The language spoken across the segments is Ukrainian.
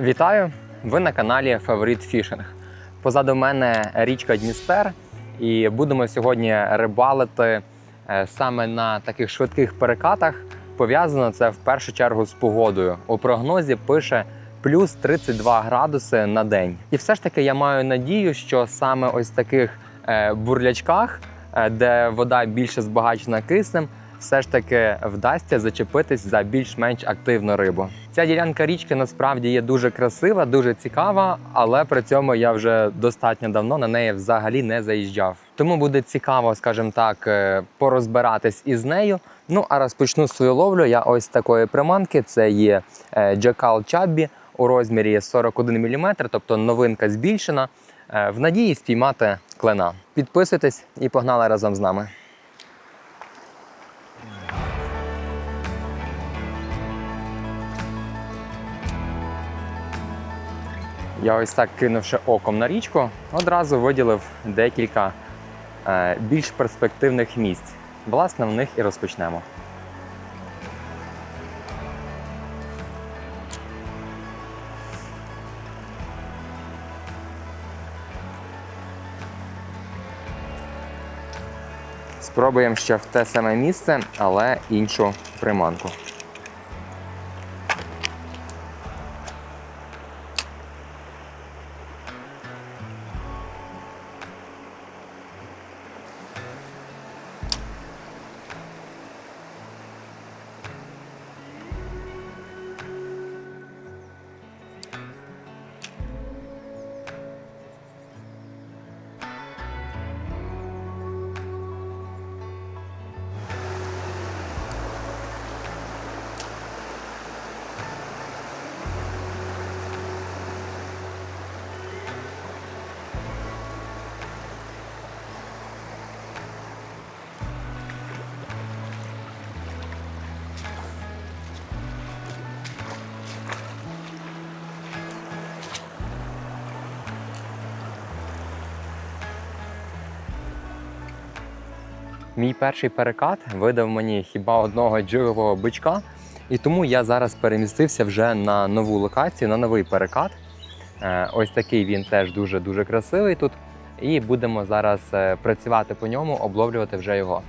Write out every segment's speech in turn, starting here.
Вітаю! Ви на каналі Фаворит Фішинг. Позаду мене річка Дністер, і будемо сьогодні рибалити е, саме на таких швидких перекатах. Пов'язано це в першу чергу з погодою. У прогнозі пише плюс 32 градуси на день. І все ж таки я маю надію, що саме ось таких е, бурлячках, е, де вода більше збагачена киснем, все ж таки вдасться зачепитись за більш-менш активну рибу. Ця ділянка річки насправді є дуже красива, дуже цікава, але при цьому я вже достатньо давно на неї взагалі не заїжджав. Тому буде цікаво, скажімо так, е, порозбиратись із нею. Ну а розпочну свою ловлю я ось такої приманки. Це є е, Jackal Chubby у розмірі 41 мм, тобто новинка збільшена. е, В надії спіймати клена. Підписуйтесь і погнали разом з нами. Я ось так кинувши оком на річку, одразу виділив декілька е, більш перспективних місць. Власне, в них і розпочнемо. Спробуємо ще в те саме місце, але іншу приманку. Мій перший перекат видав мені хіба одного джигового бичка, і тому я зараз перемістився вже на нову локацію, на новий перекат. Е, Ось такий він теж дуже дуже красивий тут. І будемо зараз е, працювати по ньому, обловлювати вже його.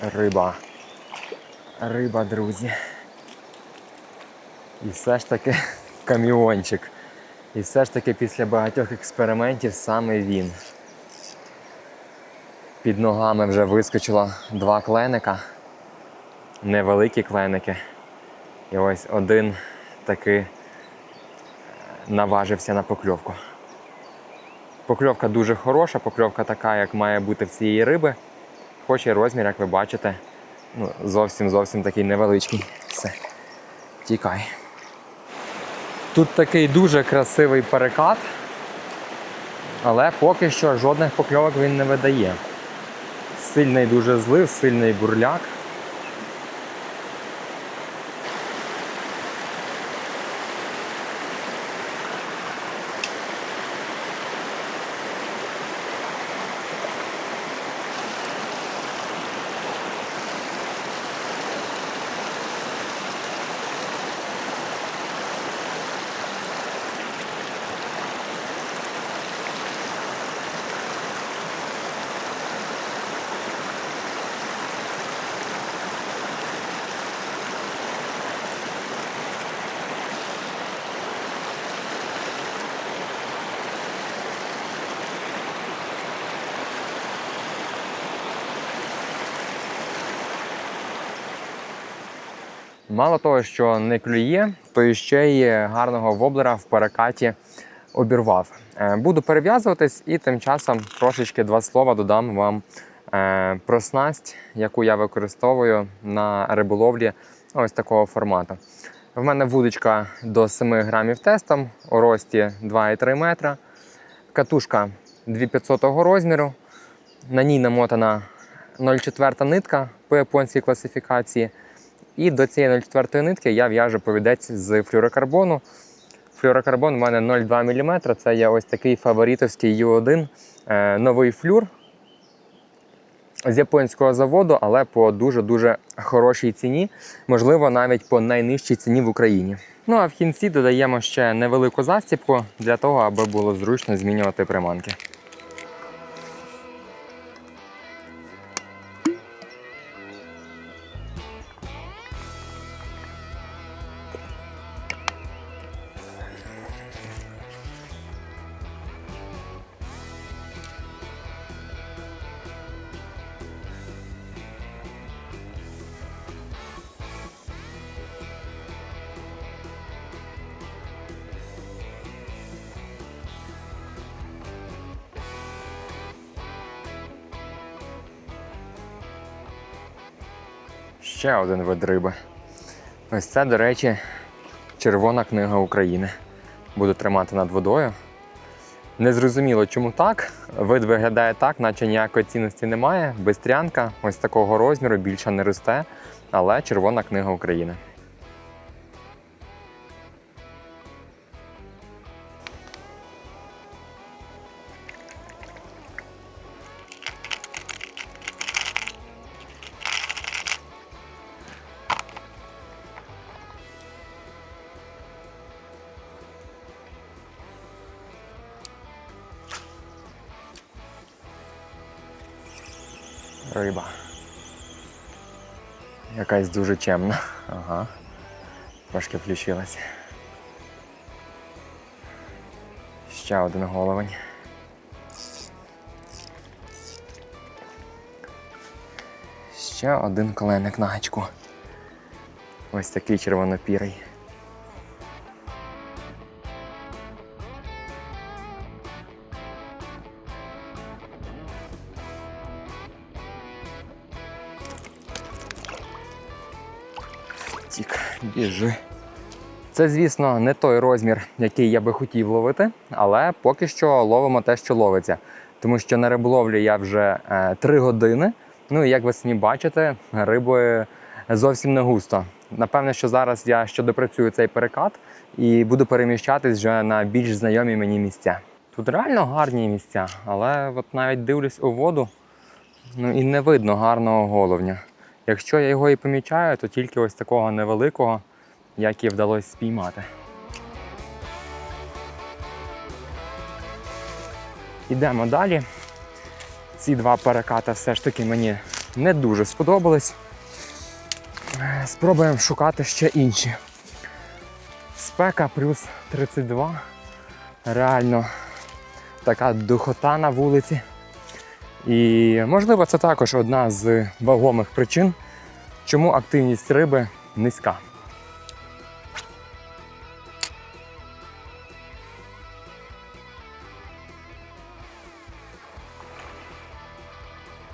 Риба. Риба, друзі. І все ж таки каміончик. І все ж таки після багатьох експериментів саме він. Під ногами вже вискочило два кленика. Невеликі кленики. І ось один таки наважився на покльовку. Покльовка дуже хороша, покльовка така, як має бути в цієї риби. Хоч і розмір, як ви бачите, ну, зовсім зовсім такий невеличкий. Все, тікай. Тут такий дуже красивий перекат, але поки що жодних покльовок він не видає. Сильний дуже злив, сильний бурляк. Мало того, що не клює, то ще й гарного воблера в перекаті обірвав. Е, Буду перев'язуватись і тим часом трошечки два слова додам вам е, про снасть, яку я використовую на риболовлі ось такого формату. В мене вудочка до 7 грамів тестом у рості 2,3 метра. Катушка 2500 розміру. На ній намотана 0,4 нитка по японській класифікації. І до цієї 0,4 нитки я в'яжу повідець з флюрокарбону. Флюрокарбон у мене 0,2 мм. Це є ось такий фаворитовський U1 е, новий флюр з японського заводу, але по дуже-дуже хорошій ціні, можливо, навіть по найнижчій ціні в Україні. Ну а в кінці додаємо ще невелику застіпку для того, аби було зручно змінювати приманки. Ще один вид риби. Ось це, до речі, Червона книга України. Буду тримати над водою. Незрозуміло, чому так. Вид виглядає так, наче ніякої цінності немає. Бистрянка ось такого розміру більше не росте, але Червона книга України. Риба. Якась дуже чемна. Ага. Трошки включилась. Ще один головень. Ще один коленик на гачку. Ось такий червонопірий. Тік, біжи. Це, звісно, не той розмір, який я би хотів ловити, але поки що ловимо те, що ловиться. Тому що на риболовлі я вже е, 3 години. Ну і як ви самі бачите, риби зовсім не густо. Напевне, що зараз я ще допрацюю цей перекат і буду переміщатись вже на більш знайомі мені місця. Тут реально гарні місця, але от навіть дивлюсь у воду, ну і не видно гарного головня. Якщо я його і помічаю, то тільки ось такого невеликого, як і вдалося спіймати. Ідемо далі. Ці два перекати все ж таки мені не дуже сподобались. Спробуємо шукати ще інші. Спека плюс 32. Реально така духота на вулиці. І можливо, це також одна з вагомих причин, чому активність риби низька.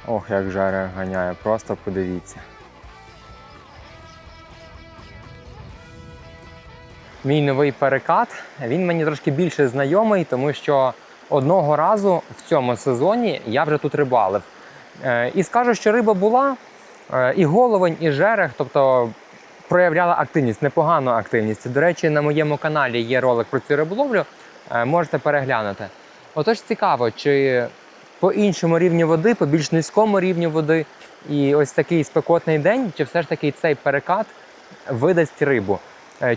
Ох, як жаре ганяє, просто подивіться. Мій новий перекат, він мені трошки більше знайомий, тому що одного разу в цьому сезоні я вже тут рибалив. Е, І скажу, що риба була, е, і головень, і жерех, тобто проявляла активність, непогану активність. До речі, на моєму каналі є ролик про цю риболовлю, е, можете переглянути. Отож цікаво, чи по іншому рівню води, по більш низькому рівню води, і ось такий спекотний день, чи все ж таки цей перекат видасть рибу.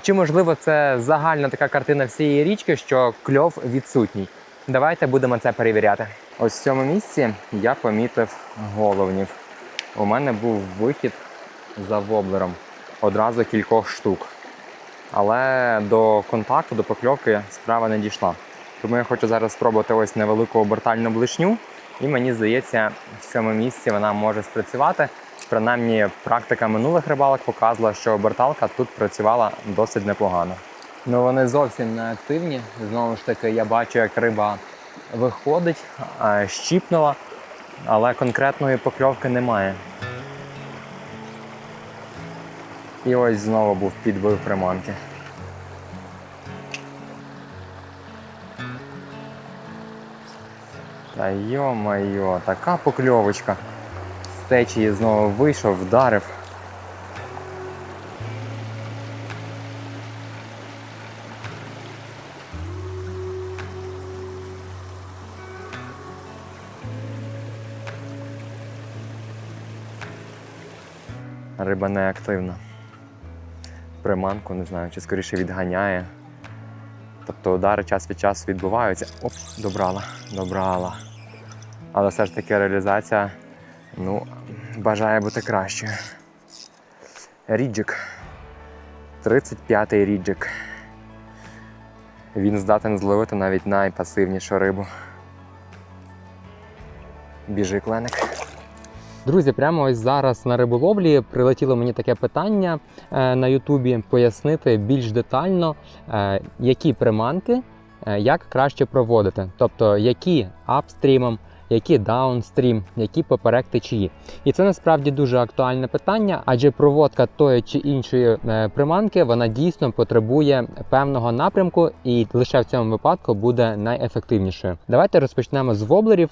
Чи можливо це загальна така картина всієї річки, що кльов відсутній? Давайте будемо це перевіряти. Ось в цьому місці я помітив головнів. У мене був вихід за воблером одразу кількох штук. Але до контакту, до покльовки справа не дійшла. Тому я хочу зараз спробувати ось невелику обертальну блишню. І мені здається, в цьому місці вона може спрацювати. Принаймні, практика минулих рибалок показувала, що оберталка тут працювала досить непогано. Ну вони зовсім не активні. Знову ж таки, я бачу, як риба виходить, щіпнула, але конкретної покльовки немає. І ось знову був підбив приманки. Та йо-майо, така покльовочка. З течії знову вийшов, вдарив. Риба не активна. Приманку не знаю, чи скоріше відганяє. Тобто удари час від часу відбуваються. Оп, добрала, добрала. Але все ж таки реалізація ну, бажає бути кращою. Ріджик. 35-й ріджик. Він здатен зловити навіть найпасивнішу рибу. Біжи, кленик. Друзі, прямо ось зараз на риболовлі прилетіло мені таке питання е, на Ютубі пояснити більш детально, е, які приманки е, як краще проводити, тобто які апстрімом, які даунстрім, які поперек течії. І це насправді дуже актуальне питання, адже проводка тої чи іншої приманки вона дійсно потребує певного напрямку, і лише в цьому випадку буде найефективнішою. Давайте розпочнемо з воблерів.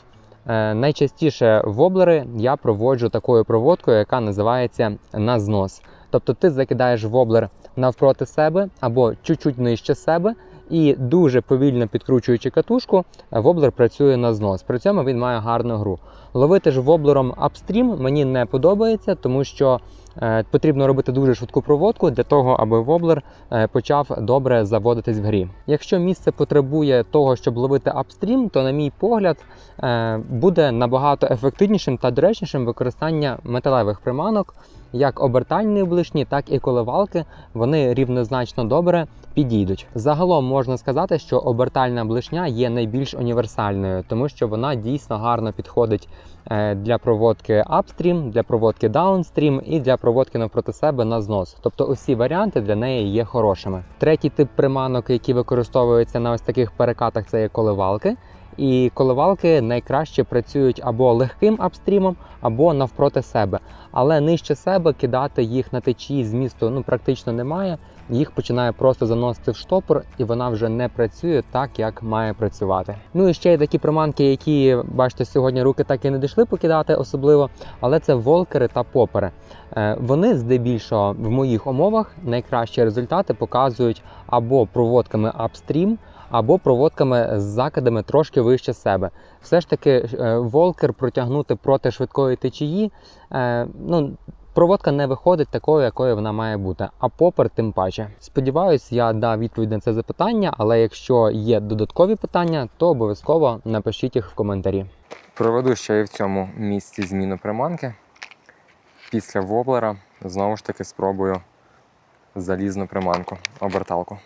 Е, Найчастіше воблери я проводжу такою проводкою, яка називається на знос. Тобто ти закидаєш воблер навпроти себе або чуть-чуть нижче себе, і дуже повільно підкручуючи катушку, воблер працює на знос. При цьому він має гарну гру. Ловити ж воблером апстрім мені не подобається, тому що е, потрібно робити дуже швидку проводку для того, аби воблер е, почав добре заводитись в грі. Якщо місце потребує того, щоб ловити апстрім, то, на мій погляд, е, буде набагато ефективнішим та доречнішим використання металевих приманок, як обертальної блишні, так і коливалки. Вони рівнозначно добре підійдуть. Загалом можна сказати, що обертальна блишня є найбільш універсальною, тому що вона дійсно гарно підходить е, для проводки апстрім, для проводки даунстрім і для проводки навпроти себе на знос. Тобто усі варіанти для неї є хорошими. Третій тип приманок, які використовуються на ось таких перекатах, це є коливалки. І коливалки найкраще працюють або легким апстрімом, або навпроти себе. Але нижче себе кидати їх на течії змісту ну практично немає. Їх починає просто заносити в штопор, і вона вже не працює так, як має працювати. Ну і ще є такі приманки, які бачите, сьогодні руки так і не дійшли покидати особливо, але це волкери та попери. Е, Вони здебільшого в моїх умовах найкращі результати показують або проводками апстрім, або проводками з закидами трошки вище себе. Все ж таки, е, волкер протягнути проти швидкої течії. е, Ну, проводка не виходить такою, якою вона має бути, а попер тим паче. Сподіваюсь, я дав відповідь на це запитання, але якщо є додаткові питання, то обов'язково напишіть їх в коментарі. Проведу ще і в цьому місці зміну приманки. Після воблера знову ж таки спробую залізну приманку, оберталку.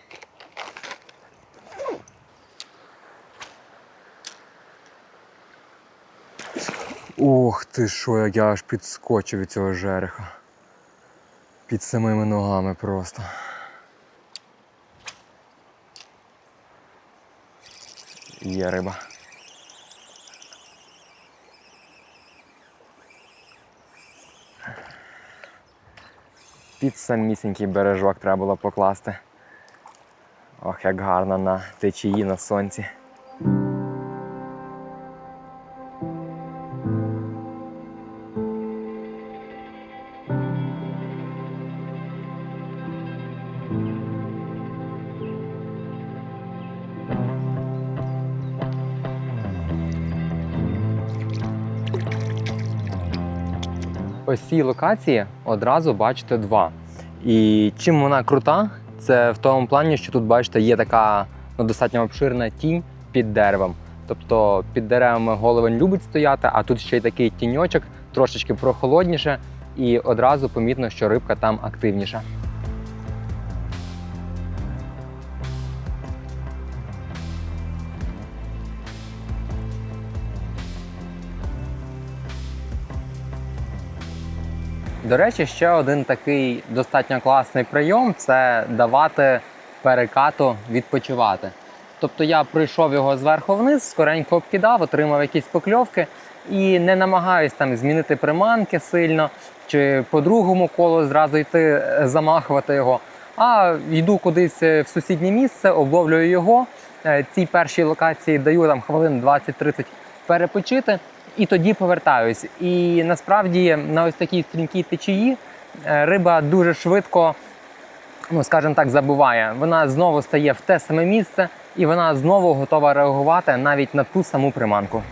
Ух ти що, я аж підскочив від цього жереха. Під самими ногами просто. Є риба. Під самісінький бережок треба було покласти. Ох, як гарно на течії на сонці. Цій локації одразу бачите два. І чим вона крута, це в тому плані, що тут, бачите, є така ну, достатньо обширна тінь під деревом. Тобто під деревами головень любить стояти, а тут ще й такий тіньочок, трошечки прохолодніше, і одразу помітно, що рибка там активніша. До речі, ще один такий достатньо класний прийом це давати перекату відпочивати. Тобто я пройшов його зверху вниз, скоренько обкидав, отримав якісь покльовки і не намагаюсь там змінити приманки сильно чи по другому колу зразу йти е, замахувати його. А йду кудись е, в сусіднє місце, обловлюю його. Е, Цій першій локації даю там хвилин 20-30 перепочити і тоді повертаюсь. І насправді на ось такій стрімкій течії е, риба дуже швидко, ну скажімо так, забуває. Вона знову стає в те саме місце, і вона знову готова реагувати навіть на ту саму приманку.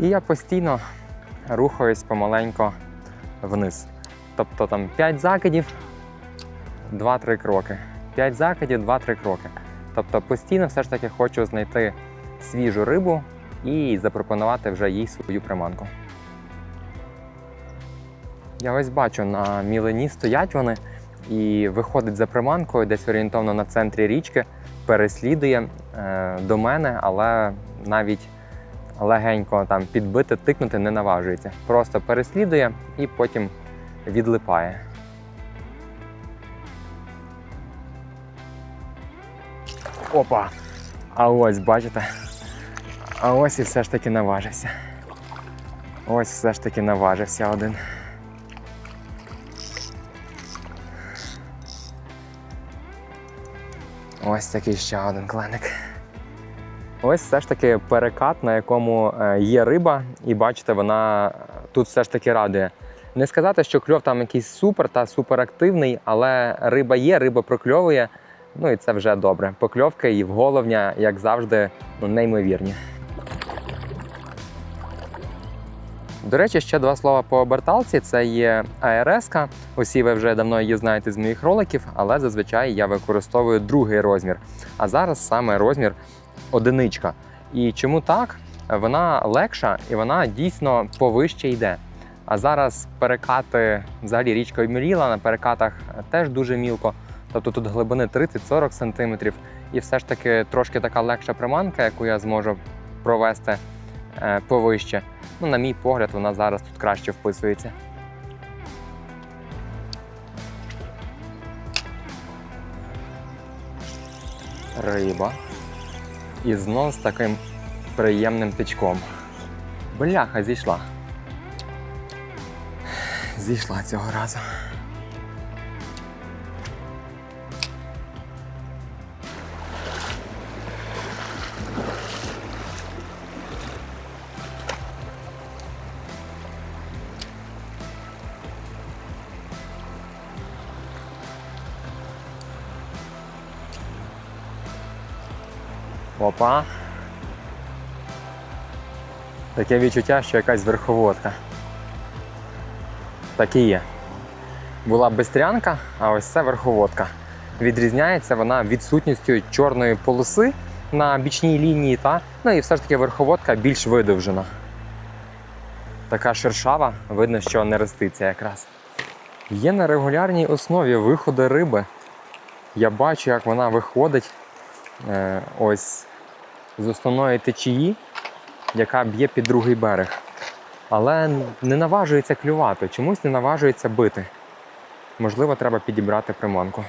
І я постійно рухаюсь помаленько вниз. Тобто там 5 закидів, 2-3 кроки. 5 закидів, 2-3 кроки. Тобто постійно все ж таки хочу знайти свіжу рибу і запропонувати вже їй свою приманку. Я ось бачу, на мілині стоять вони і виходить за приманкою, десь орієнтовно на центрі річки, переслідує е, до мене, але навіть легенько там підбити, тикнути не наважується. Просто переслідує і потім відлипає. Опа! А ось, бачите? А ось і все ж таки наважився. Ось все ж таки наважився один. Ось такий ще один кленик. Ось все ж таки перекат, на якому е, є риба, і бачите, вона тут все ж таки радує. Не сказати, що кльов там якийсь супер та суперактивний, але риба є, риба прокльовує. Ну і це вже добре. Покльовки і вголовня, як завжди, ну, неймовірні. До речі, ще два слова по оберталці. Це є. -ка. Усі ви вже давно її знаєте з моїх роликів, але зазвичай я використовую другий розмір. А зараз саме розмір одиничка. І чому так? Вона легша і вона дійсно повище йде. А зараз перекати взагалі річка обміріла, на перекатах теж дуже мілко. Тобто тут глибини 30-40 см. І все ж таки трошки така легша приманка, яку я зможу провести е, повище. Ну, на мій погляд, вона зараз тут краще вписується. Риба. І знов з таким приємним тичком. Бляха, зійшла. Зійшла цього разу. Опа. Таке відчуття, що якась верховодка. Так і є. Була бистрянка, а ось це верховодка. Відрізняється вона відсутністю чорної полоси на бічній лінії, та ну і все ж таки верховодка більш видовжена. Така шершава, видно, що не реститься якраз. Є на регулярній основі виходи риби. Я бачу, як вона виходить е, ось з основної течії, яка б'є під другий берег. Але не наважується клювати, чомусь не наважується бити. Можливо, треба підібрати приманку.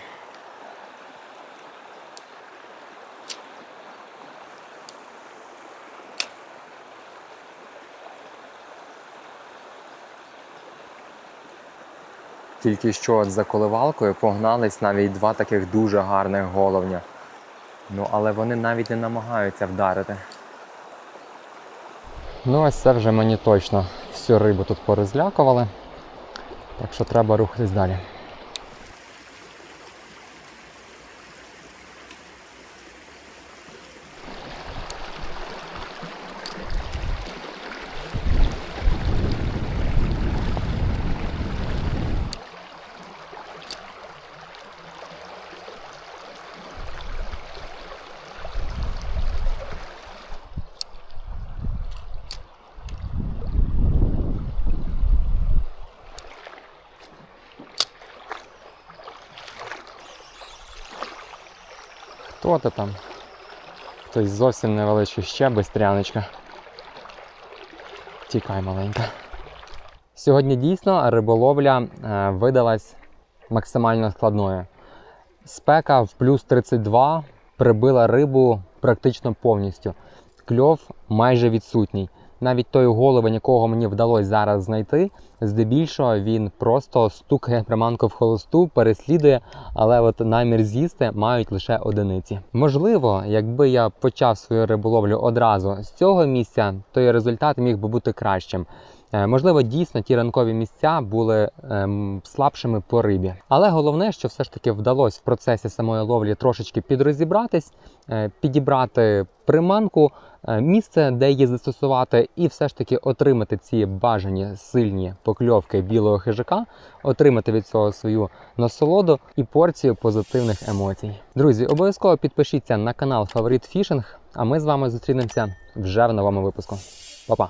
Тільки що от за коливалкою погнались навіть два таких дуже гарних головня. Ну, але вони навіть не намагаються вдарити. Ну, ось це вже мені точно всю рибу тут порозлякували. Так що треба рухатись далі. Хто там? Хтось зовсім невеличкий ще бистряночка. Тікай маленька. Сьогодні дійсно риболовля е, видалась максимально складною. Спека в плюс 32 прибила рибу практично повністю. Кльов майже відсутній. Навіть той головень, якого мені вдалося зараз знайти, здебільшого він просто стукає приманку в холосту, переслідує, але от намір з'їсти мають лише одиниці. Можливо, якби я почав свою риболовлю одразу з цього місця, то і результат міг би бути кращим. Е, Можливо, дійсно ті ранкові місця були ем, слабшими по рибі. Але головне, що все ж таки вдалося в процесі самої ловлі трошечки підрозібратись, е, підібрати приманку, е, місце, де її застосувати, і все ж таки отримати ці бажані сильні покльовки білого хижака, отримати від цього свою насолоду і порцію позитивних емоцій. Друзі, обов'язково підпишіться на канал Фаворит Фішинг, а ми з вами зустрінемося вже в новому випуску. Па-па!